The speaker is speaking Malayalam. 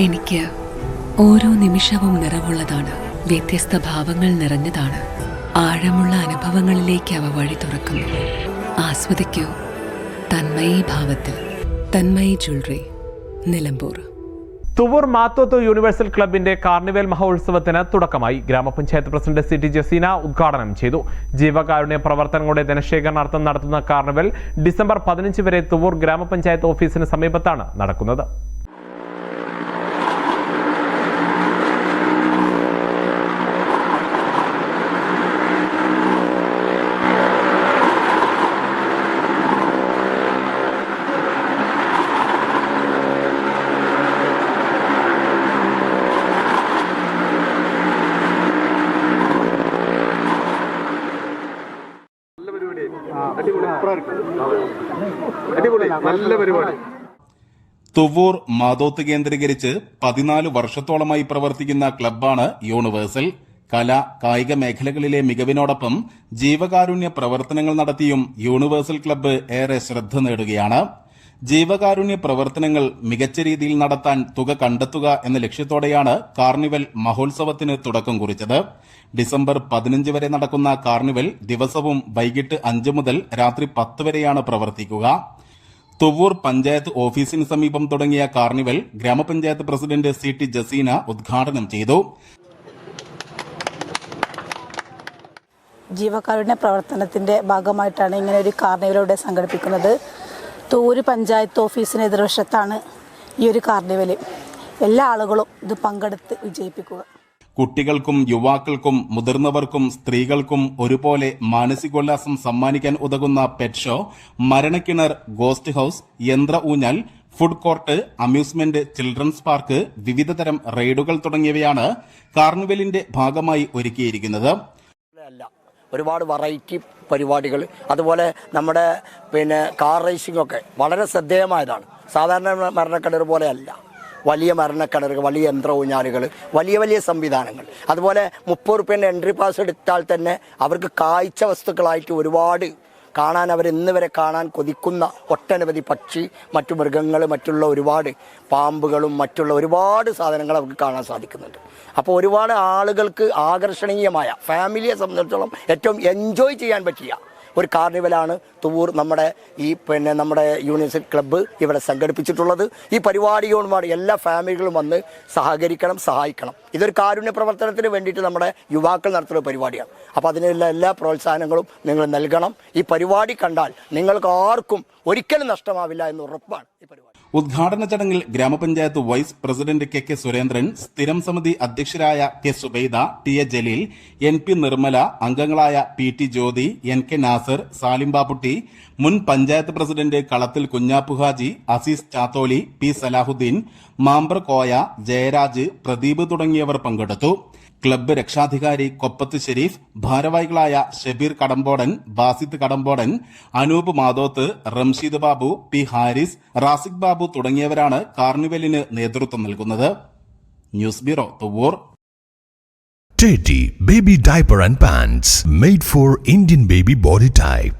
എനിക്ക് ഓരോ നിമിഷവും നിറവുള്ളതാണ്. വ്യത്യസ്ത ഭാവങ്ങൾ നിറഞ്ഞതാണ്. ആഴമുള്ള അനുഭവങ്ങളിലേക്ക് അവ വഴി തുറക്കുന്നു. ആസ്വദിക്കൂ. തന്മയി ഭാവത്തിൽ. തന്മയി ജ്വല്ലറി. നിലമ്പൂർ. തുവൂർ മാത്തോത്ത് യൂണിവേഴ്സൽ ക്ലബിന്റെ കാർണിവൽ മഹോത്സവത്തിന് തുടക്കമായി. ഗ്രാമപഞ്ചായത്ത് പ്രസിഡന്റ് സി ടി ജസീന ഉദ്ഘാടനം ചെയ്തു. ജീവകാരുണ്യ പ്രവർത്തനങ്ങളുടെ ധനശേഖരണാർത്ഥം നടത്തുന്ന കാർണിവൽ ഡിസംബർ പതിനഞ്ച് വരെ തുവൂർ ഗ്രാമപഞ്ചായത്ത് ഓഫീസിന് സമീപത്താണ് നടക്കുന്നത്. അടിപൊളി. നല്ല പരിപാടി. തുവൂർ മാതോത്ത് കേന്ദ്രീകരിച്ച് പതിനാല് വർഷത്തോളമായി പ്രവർത്തിക്കുന്ന ക്ലബ്ബാണ് യൂണിവേഴ്സൽ. കല കായിക മേഖലകളിലെ മികവിനോടൊപ്പം ജീവകാരുണ്യ പ്രവർത്തനങ്ങൾ നടത്തിയും യൂണിവേഴ്സൽ ക്ലബ്ബ് ഏറെ ശ്രദ്ധ നേടുകയാണ്. ജീവകാരുണ്യ പ്രവർത്തനങ്ങൾ മികച്ച രീതിയിൽ നടത്താൻ തുക കണ്ടെത്തുക എന്ന ലക്ഷ്യത്തോടെയാണ് കാർണിവൽ മഹോത്സവത്തിന് തുടക്കം കുറിച്ചത്. ഡിസംബർ പതിനഞ്ച് വരെ നടക്കുന്ന കാർണിവൽ ദിവസവും വൈകിട്ട് അഞ്ച് മുതൽ രാത്രി പത്ത് വരെയാണ് പ്രവർത്തിക്കുക. തുവൂർ പഞ്ചായത്ത് ഓഫീസിന് സമീപം തുടങ്ങിയ കാർണിവൽ ഗ്രാമപഞ്ചായത്ത് പ്രസിഡന്റ് സി ടി ജസീന ഉദ്ഘാടനം ചെയ്തു. ജീവകാരുണ്യ പ്രവർത്തനത്തിന്റെ ഭാഗമായിട്ടാണ് ഇങ്ങനെ ഒരു കാർണിവലിവിടെ സംഘടിപ്പിക്കുന്നത്. തൂര് പഞ്ചായത്ത് ഓഫീസിന് എതിർവശത്താണ് ഈ ഒരു കാർണിവൽ എല്ലാ ആളുകളും ഇത് പങ്കെടുത്ത് വിജയിപ്പിക്കുക. കുട്ടികൾക്കും യുവാക്കൾക്കും മുതിർന്നവർക്കും സ്ത്രീകൾക്കും ഒരുപോലെ മാനസികോല്ലാസം സമ്മാനിക്കാൻ ഉതകുന്ന പെറ്റ് ഷോ മരണക്കിണർ ഗോസ്റ്റ് ഹൌസ് യന്ത്ര ഊഞ്ഞാൽ food court amusement children's park വിവിധതരം റൈഡുകൾ തുടങ്ങിയവയാണ് കാർണിവലിന്റെ ഭാഗമായി ഒരുക്കിയിരിക്കുന്നത്. അല്ല. ഒരുപാട് വെറൈറ്റി പരിപാടികൾ. അതുപോലെ നമ്മുടെ പിന്നെ കാർ റേസിംഗ് ഒക്കെ വളരെ ശ്രദ്ധേയമായതാണ്. സാധാരണ മരണക്കിണർ പോലെയല്ല. വലിയ മരണക്കിണറുകൾ വലിയ യന്ത്ര ഊഞ്ഞാലുകൾ വലിയ വലിയ സംവിധാനങ്ങൾ. അതുപോലെ മുപ്പത് റുപ്യേന്റെ എൻട്രി പാസ് എടുത്താൽ തന്നെ അവർക്ക് കാഴ്ച വസ്തുക്കളായിട്ട് ഒരുപാട് കാണാൻ അവർ ഇന്ന് വരെ കാണാൻ കൊതിക്കുന്ന ഒട്ടനവധി പക്ഷി മറ്റു മൃഗങ്ങൾ മറ്റുള്ള ഒരുപാട് പാമ്പുകളും മറ്റുള്ള ഒരുപാട് സാധനങ്ങൾ അവർക്ക് കാണാൻ സാധിക്കുന്നുണ്ട്. അപ്പോൾ ഒരുപാട് ആളുകൾക്ക് ആകർഷണീയമായ ഫാമിലിയെ സംബന്ധിച്ചിടത്തോളം ഏറ്റവും എൻജോയ് ചെയ്യാൻ പറ്റിയ ഒരു കാർണിവലാണ് തുവൂർ നമ്മുടെ ഈ പിന്നെ നമ്മുടെ യൂണിവേഴ്സിറ്റി ക്ലബ്ബ് ഇവിടെ സംഘടിപ്പിച്ചിട്ടുള്ളത്. ഈ പരിപാടികളുമാണ് എല്ലാ ഫാമിലികളും വന്ന് സഹകരിക്കണം സഹായിക്കണം. ഇതൊരു കാരുണ്യ പ്രവർത്തനത്തിന് വേണ്ടിയിട്ട് നമ്മുടെ യുവാക്കൾ നടത്തുന്ന പരിപാടിയാണ്. അപ്പോൾ അതിനുള്ള എല്ലാ പ്രോത്സാഹനങ്ങളും നിങ്ങൾ നൽകണം. ഈ പരിപാടി കണ്ടാൽ നിങ്ങൾക്ക് ആർക്കും ഒരിക്കലും നഷ്ടമാവില്ല എന്ന് ഉറപ്പാണ് ഈ പരിപാടി. ഉദ്ഘാടന ചടങ്ങിൽ grama panchayat vice president K K Surendran സ്ഥിരം സമിതി അധ്യക്ഷരായ K Subaida T A Jaleel N P Nirmala അംഗങ്ങളായ P T Jyothi N K Nasar Salim Bapputty മുൻ പഞ്ചായത്ത് പ്രസിഡന്റ് കളത്തിൽ കുഞ്ഞാപ്പുഹാജി അസീസ് ചാത്തോലി പി സലാഹുദ്ദീൻ മാമ്പർ കോയ ജയരാജ് പ്രദീപ് തുടങ്ങിയവർ പങ്കെടുത്തു. ക്ലബ്ബ് രക്ഷാധികാരി കൊപ്പത്ത് ഷെരീഫ് ഭാരവാഹികളായ ഷബീർ കടമ്പോടൻ ബാസിത്ത് കടമ്പോടൻ അനൂപ് മാതോത്ത് റംഷീദ് ബാബു പി ഹാരിസ് റാസിഖ് ബാബു തുടങ്ങിയവരാണ് കാർണിവലിന് നേതൃത്വം നൽകുന്നത്. News bureau Thuvvur Teddy Baby Diaper and Pants made for Indian baby body type.